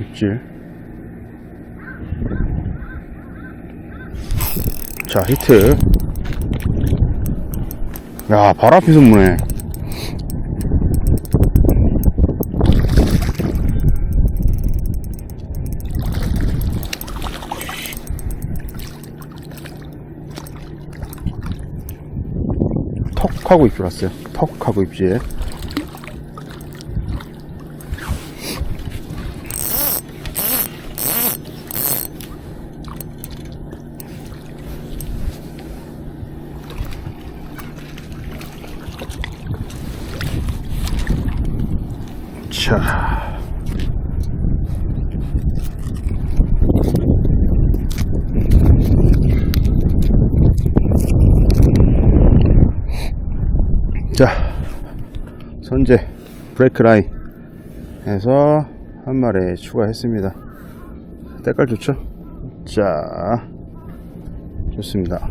입질. 자, 히트. 야, 바로 앞에 선무네. 턱 하고 입질 왔어요. 턱 하고 입질. 자. 자, 선제 브레이크 라인 해서 한 마리 추가했습니다. 때깔 좋죠? 자, 좋습니다.